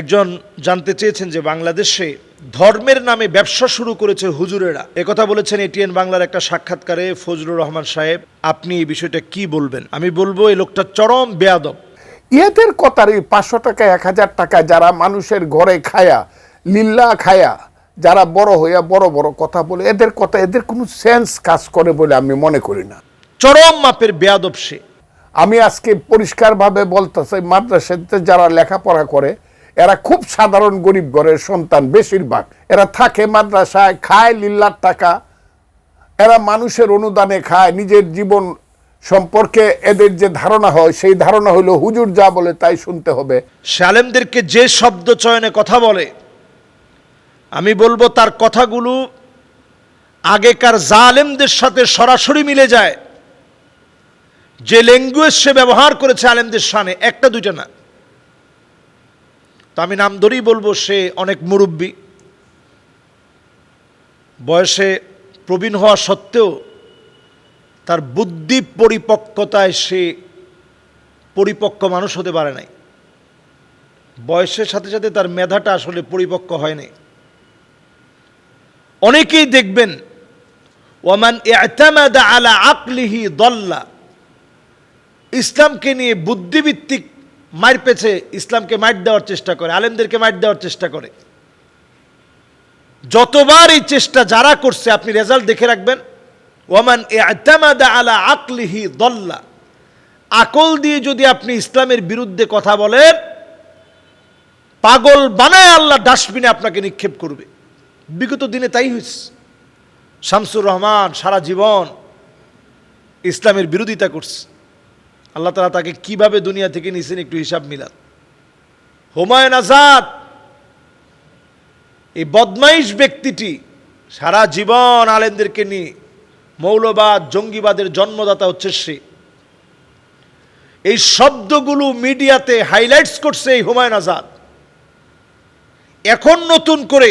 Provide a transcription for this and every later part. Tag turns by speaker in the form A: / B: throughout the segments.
A: একজন জানতে চেয়েছেন যে বাংলাদেশে ধর্মের নামে ব্যবসা শুরু করেছে হুজুরেরা। একথা বলেছেন এটিএন বাংলার একটা সাক্ষাৎকারে ফজলুর রহমান সাহেব। আপনি এই বিষয়টা কি বলবেন? আমি বলব এই লোকটা চরম বেয়াদব।
B: ইয়েদের কথার এই পাঁচশো টাকা এক হাজার টাকা যারা মানুষের ঘরে খায়া লিল্লা খায়া যারা বড় হইয়া বড় বড় কথা বলে এদের কথা এদের কোনো সেন্স কাজ করে বলে আমি মনে করি না।
A: চরম মাপের বেয়াদব সে।
B: আমি আজকে পরিষ্কারভাবে বলতেছি মাদ্রাসাতে যারা লেখাপড়া করে এরা খুব সাধারণ গরিব ঘরের সন্তান বেশিরভাগ। এরা থাকে মাদ্রাসায়, খায় লিল্লার টাকা। এরা মানুষের অনুদানে খায়, নিজের জীবন সম্পর্কে এদের যে ধারণা হয়, সেই ধারণা হলো হুজুর যা বলে তাই শুনতে হবে।
A: শালেমদেরকে যে শব্দ চয়নে কথা বলে, আমি বলব তার কথাগুলো আগেকার জালেমদের সাথে সরাসরি মিলে যায়। যে ল্যাঙ্গুয়েজ সে ব্যবহার করেছে আলেমদের সানে, একটা দুইটা না। তো আমি নাম ধরেই বলব, সে অনেক মুরব্বী। বয়সে প্রবীণ হওয়া সত্ত্বেও তার বুদ্ধি পরিপক্কতায় সে পরিপক্ক মানুষ হতে পারে নাই। বয়সের সাথে সাথে তার মেধাটা আসলে পরিপক্ক হয়নি অনেকেই দেখবেন ওমান আলা আকলিহি দল্লা, ইসলামকে নিয়ে বুদ্ধিভিত্তিক মার পেছে, ইসলামকে মার দেওয়ার চেষ্টা করে, আলেমদেরকে মার দেওয়ার চেষ্টা করে। যতবার এই চেষ্টা যারা করছে, আপনি রেজাল্ট দেখে রাখবেন ওমান আলা আকলিহি দল্লা। আকল দিয়ে যদি আপনি ইসলামের বিরুদ্ধে কথা বলেন, পাগল বানায় আল্লাহ ডাস্টবিনে আপনাকে নিক্ষেপ করবে। বিগত দিনে তাই হয়েছে। শামসুর রহমান সারা জীবন ইসলামের বিরোধিতা করছে। আল্লাহ তালা তাকে কীভাবে দুনিয়া থেকে নিছেন একটু হিসাব মিলান। হুমায়ুন আজাদ, এই বদমাইশ ব্যক্তিটি সারা জীবন আলেমদেরকে নিয়ে মৌলবাদ, জঙ্গিবাদের জন্মদাতা হচ্ছে সে। এই শব্দগুলো মিডিয়াতে হাইলাইটস করছে এই হুমায়ুন আজাদ। এখন নতুন করে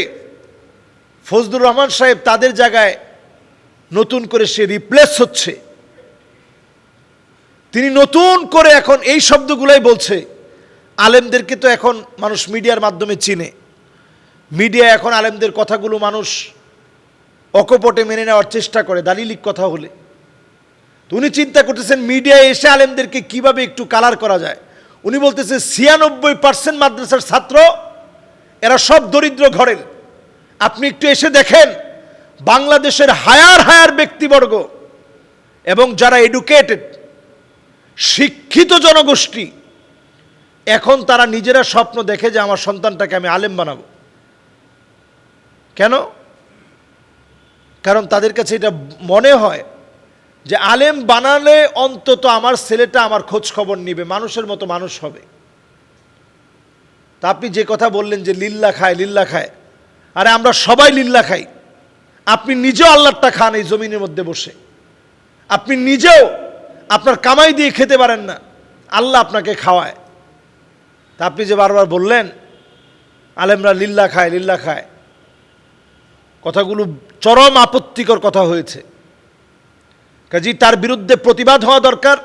A: ফজলুর রহমান সাহেব তাদের জায়গায় নতুন করে সে রিপ্লেস হচ্ছে। তিনি নতুন করে এখন এই শব্দগুলাই বলছে। আলেমদেরকে তো এখন মানুষ মিডিয়ার মাধ্যমে চিনে। মিডিয়া এখন আলেমদের কথাগুলো মানুষ অকপটে মেনে নেওয়ার চেষ্টা করে, দালিলিক কথা হলে। তো উনি চিন্তা করতেছেন, মিডিয়ায় এসে আলেমদেরকে কীভাবে একটু কালার করা যায়? উনি বলতেছে, ছিয়ানব্বই পার্সেন্ট মাদ্রাসার ছাত্র, এরা সব দরিদ্র ঘরের। আপনি একটু এসে দেখেন, বাংলাদেশের হায়ার হায়ার ব্যক্তিবর্গ এবং যারা এডুকেটেড শিক্ষিত জনগোষ্ঠী, এখন তারা নিজেরা স্বপ্ন দেখে যে আমার সন্তানটাকে আমি আলেম বানাবো। কেন? কারণ তাদের কাছে এটা মনে হয় যে আলেম বানালে অন্তত আমার ছেলেটা আমার খোঁজ খবর নিবে, মানুষের মতো মানুষ হবে। তা আপনি যে কথা বললেন যে লিল্লা খায় লিল্লা খায়, আরে আমরা সবাই লিল্লা খাই। আপনি নিজেও আল্লাহটা খান এই জমিনের মধ্যে বসে। আপনি নিজেও আপনার কামাই দিয়ে খেতে পারেন না। আল্লাহ আপনাকে খাওয়ায়। তা আপনি যে বারবার বললেন, আলেমরা লিল্লা খায় লিল্লা খায়। কথাগুলো চরম আপত্তিকর কথা হয়েছে। কাজী তার বিরুদ্ধে প্রতিবাদ হওয়া দরকার।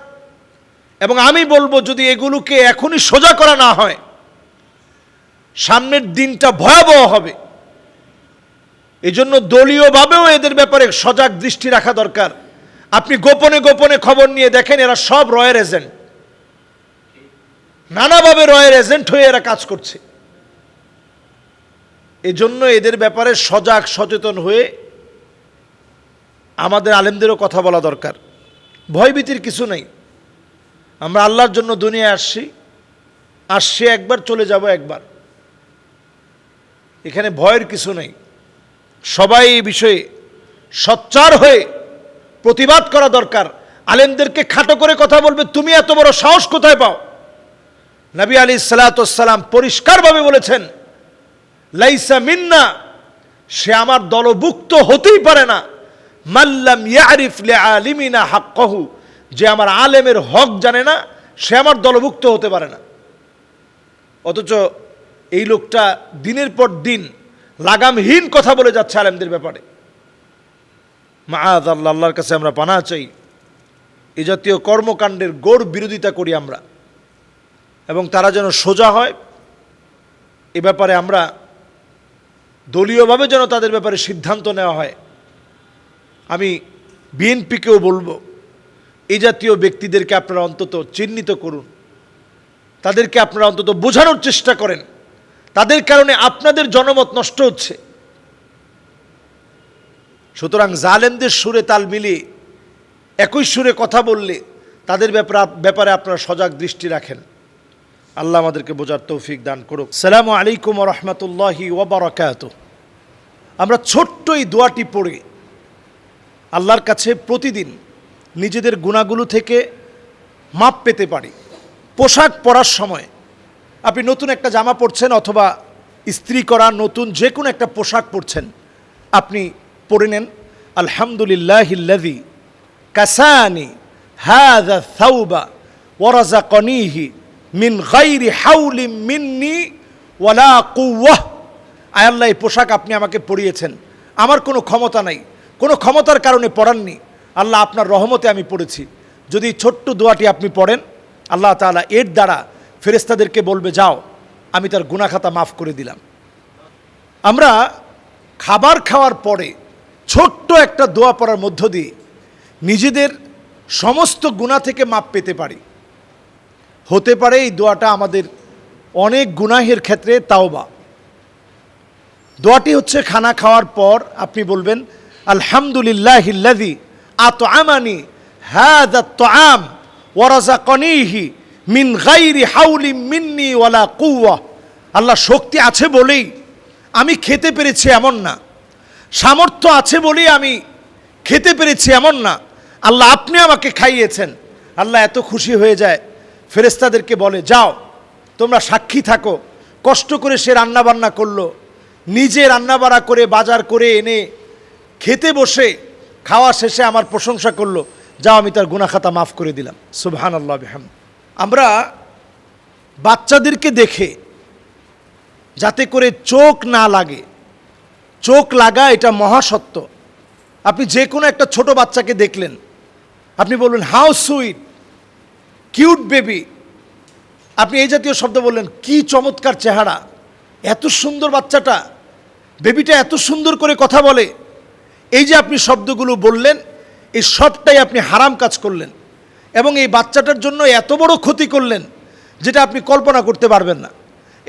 A: এবং আমি বলব, যদি এগুলোকে এখনই সোজা করা না হয়, সামনের দিনটা ভয়াবহ হবে। এজন্য দলীয়ভাবেও এদের ব্যাপারে সজাগ দৃষ্টি রাখা দরকার। আপনি গোপনে গোপনে খবর নিয়ে দেখেন, এরা সব রয়ের এজেন্ট। নানাভাবে রয়ের এজেন্ট হয়ে এরা কাজ করছে। এজন্য এদের ব্যাপারে সজাগ, সচেতন হয়ে আমাদের আলেমদেরও কথা বলা দরকার। ভয়ভীতির কিছু নেই। আমরা আল্লাহর জন্য দুনিয়ায় আসছি। আসছি একবার, চলে যাব একবার। এখানে ভয়ের কিছু নেই। সবাই এই বিষয়ে সচ্চার হয়ে প্রতিবাদ করা দরকার। আলেমদেরকে খাটো করে কথা বলবে, তুমি এত বড় সাহস কোথায় পাও? নবী আলী সালাতাম পরিষ্কারভাবে বলেছেন, লাইসা মিন্না, সে আমার দলভুক্ত হতেই পারে না। মাল্লাম ইয়ারিফ লে আলিমিনা হাক্কহু, যে আমার আলেমের হক জানে না, সে আমার দলভুক্ত হতে পারে না। অথচ এই লোকটা দিনের পর দিন লাগামহীন কথা বলে যাচ্ছে আলেমদের ব্যাপারে। মাআদ আল্লাহ, আল্লাহর কাছে আমরা পানা চাই। এ জাতীয় কর্মকাণ্ডের গোড় বিরোধিতা করি আমরা। এবং তারা যেন সোজা হয়, এ ব্যাপারে আমরা দলীয়ভাবে যেন তাদের ব্যাপারে সিদ্ধান্ত নেওয়া হয়। আমি বিএনপিকেও বলব এই জাতীয় ব্যক্তিদেরকে আপনারা অন্তত চিহ্নিত করুন। তাদেরকে আপনারা অন্তত বোঝানোর চেষ্টা করেন। তাদের কারণে আপনাদের জনমত নষ্ট হচ্ছে। সুতরাং জালেমদের সুরে তাল মিলিয়ে, একই সুরে কথা বললে তাদের ব্যাপারে আপনারা সজাগ দৃষ্টি রাখেন। আল্লাহ আমাদেরকে বোঝার তৌফিক দান করুক। সালাম আলাইকুম রহমতুল্লাহি ওবরাকাত আমরা ছোট্ট এই দোয়াটি পড়ে আল্লাহর কাছে প্রতিদিন নিজেদের গুণাগুলো থেকে মাপ পেতে পারি। পোশাক পরার সময় আপনি নতুন একটা জামা পরছেন অথবা ইস্ত্রি করা, নতুন যে কোনো একটা পোশাক পরছেন, আপনি পরে নেন, আলহামদুলিল্লাহিল্লাযী কাসানি হাযা থাউবা কনিহি মিন গায়রি হাউলিন মিন্নি ওয়ালা কুওয়াহ আয় আল্লাহ, এই পোশাক আপনি আমাকে পরিয়েছেন। আমার কোনো ক্ষমতা নাই। কোনো ক্ষমতার কারণে পড়াননি। আল্লাহ আপনার রহমতে আমি পড়েছি। যদি ছোট্ট দোয়াটি আপনি পড়েন, আল্লাহ তাআলা এর দ্বারা ফেরেস্তাদেরকে বলবে, যাও, আমি তার গুনাখাতা মাফ করে দিলাম। আমরা খাবার খাওয়ার পরে ছোট্ট একটা দোয়া পড়ার মধ্য দিয়ে নিজেদের সমস্ত গুণা থেকে মাপ পেতে পারি। হতে পারে এই দোয়াটা আমাদের অনেক গুনাহের ক্ষেত্রে তাওবা। দোয়াটি হচ্ছে খানা খাওয়ার পর আপনি বলবেন, আলহামদুলিল্লাহ হিল্লাদি আত আমানি হ্যাদা আম ওয়ারাজা কনিহি মিন গাইরি হাউলি মিন্নি ওয়ালা কুয়া আল্লাহ, শক্তি আছে বলেই আমি খেতে পেরেছি এমন না। সামর্থ্য আছে বলেই আমি খেতে পেরেছি, এমন না। আল্লাহ আপনি আমাকে খাইয়েছেন। আল্লাহ এত খুশি হয়ে যায়। ফেরেস্তাদেরকে বলে, যাও, তোমরা সাক্ষী থাকো। কষ্ট করে সে রান্নাবান্না করল। নিজে রান্নাবাড়া করে, বাজার করে এনে খেতে বসে খাওয়া শেষে আমার প্রশংসা করল। যাও, আমি তার গুনাখাতা মাফ করে দিলাম। সুবহান আল্লাহ বেহাম আমরা বাচ্চাদেরকে দেখে যাতে করে চোখ না লাগে চোখ লাগা এটা মহাসত্য। আপনি যে কোনো একটা ছোট বাচ্চাকে দেখলেন, আপনি বলবেন, হাউ সুইট, কিউট বেবি। আপনি এই জাতীয় শব্দ বললেন, কি চমৎকার চেহারা, এত সুন্দর বাচ্চাটা, বেবিটা এত সুন্দর করে কথা বলে। এই যে আপনি শব্দগুলো বললেন, এই সবটাই আপনি হারাম কাজ করলেন এবং এই বাচ্চাটার জন্য এত বড় ক্ষতি করলেন, যেটা আপনি কল্পনা করতে পারবেন না।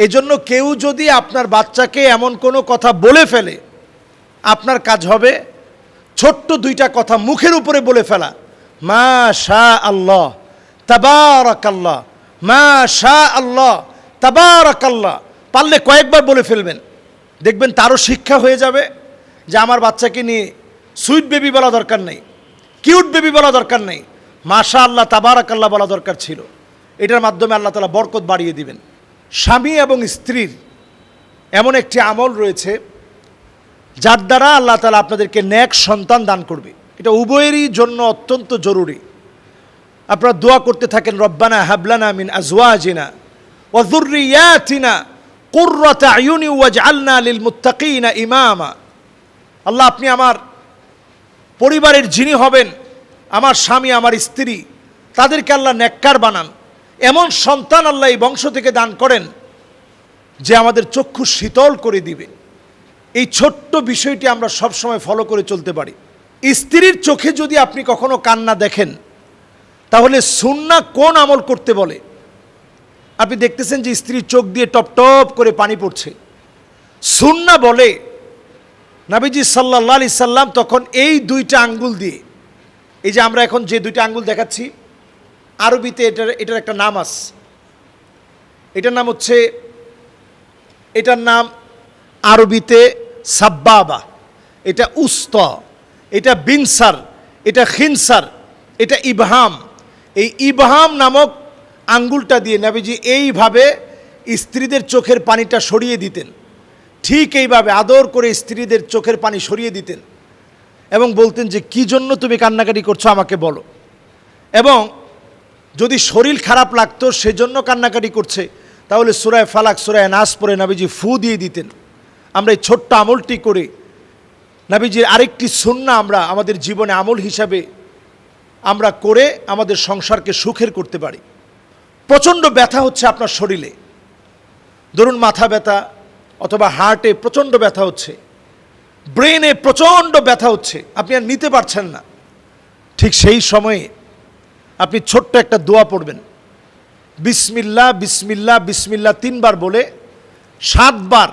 A: এই জন্য কেউ যদি আপনার বাচ্চাকে এমন কোনো কথা বলে ফেলে, আপনার কাজ হবে ছোট্ট দুইটা কথা মুখের উপরে বলে ফেলা। মা শা আল্লাহ তাবারাকাল্লাহ মা শা আল্লাহ তাবারাকাল্লাহ। পারলে কয়েকবার বলে ফেলবেন। দেখবেন তারও শিক্ষা হয়ে যাবে যে আমার বাচ্চাকে নিয়ে সুইট বেবি বলা দরকার নেই, কিউট বেবি বলা দরকার নেই। মাশা আল্লাহ তাবারাকাল্লাহ বলা দরকার ছিল। এটার মাধ্যমে আল্লাহ তালা বরকত বাড়িয়ে দিবেন। স্বামী এবং স্ত্রীর এমন একটি আমল রয়েছে, যার দ্বারা আল্লাহ তালা আপনাদেরকে ন্যাক সন্তান দান করবে। এটা উভয়েরই জন্য অত্যন্ত জরুরি। আপনারা দোয়া করতে থাকেন, রব্বানা হাবলানা মিন আজওয়াজিনা ওয়া যুররিয়াতিনা কুররাতা আয়ুনি ওয়াজআলনা লিল মুত্তাকিনা ইমামা। আল্লাহ, আপনি আমার পরিবারের যিনি হবেন, আমার স্বামী, আমার স্ত্রী, তাদেরকে আল্লাহ নেককার বানান। এমন সন্তান আল্লাহ এই বংশ থেকে দান করেন যে আমাদের চক্ষু শীতল করে দিবে। এই ছোট্ট বিষয়টি আমরা সবসময় ফলো করে চলতে পারি। স্ত্রীর চোখে যদি আপনি কখনো কান্না দেখেন, তাহলে সুন্না কোন আমল করতে বলে? আপনি দেখতেছেন যে স্ত্রীর চোখ দিয়ে টপ টপ করে পানি পড়ছে। সুন্না বলে, নাবিজি সাল্লাহ আলি সাল্লাম তখন এই দুইটা আঙ্গুল দিয়ে, এই যে আমরা এখন যে দুইটা আঙ্গুল দেখাচ্ছি আরবিতে এটার এটার একটা নাম আছে। এটার নাম হচ্ছে, এটার নাম আরবিতে সাব্বাবা। এটা উস্ত, এটা বিনসার, এটা খিনসার, এটা ইবহাম। এই ইবহাম নামক আঙ্গুলটা দিয়ে নাবিজি এইভাবে স্ত্রীদের চোখের পানিটা সরিয়ে দিতেন। ঠিক এইভাবে আদর করে স্ত্রীদের চোখের পানি সরিয়ে দিতেন। এবং বলতেন যে, কি জন্য তুমি কান্নাকাটি করছ আমাকে বলো? এবং যদি শরীর খারাপ লাগতো, সেজন্য কান্নাকাটি করছে। তাহলে সুরায় ফালাক সুরায় নাস পরে নাবিজি ফু দিয়ে দিতেন। আমরা এই ছোট্ট আমলটি করে নাবিজির আরেকটি সুন্না আমরা আমাদের জীবনে আমল হিসাবে আমরা করে আমাদের সংসারকে সুখের করতে পারি। প্রচণ্ড ব্যথা হচ্ছে আপনার শরীরে। ধরুন মাথা ব্যথা অথবা হার্টে প্রচণ্ড ব্যথা হচ্ছে। ব্রেনে প্রচণ্ড ব্যথা হচ্ছে। আপনি আর নিতে পারছেন না। ঠিক সেই সময়ে আপনি ছোট্ট একটা দোয়া পড়বেন। বিসমিল্লা বিসমিল্লা বিসমিল্লা তিনবার বলে সাতবার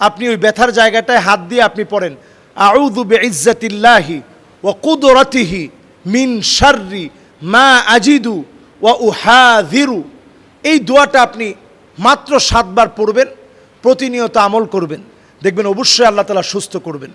A: আপনি ওই ব্যথার জায়গাটায় হাত দিয়ে আপনি পড়েন। আউদু বেইজ্জাতিল্লাহি ও কুদরতিহি মিন শাররি মা আজিদু ও উহাযিরু। এই দোয়াটা আপনি মাত্র সাতবার পড়বেন, প্রতিনিয়ত আমল করবেন। দেখবেন অবশ্যই আল্লাহ তালা সুস্থ করবেন।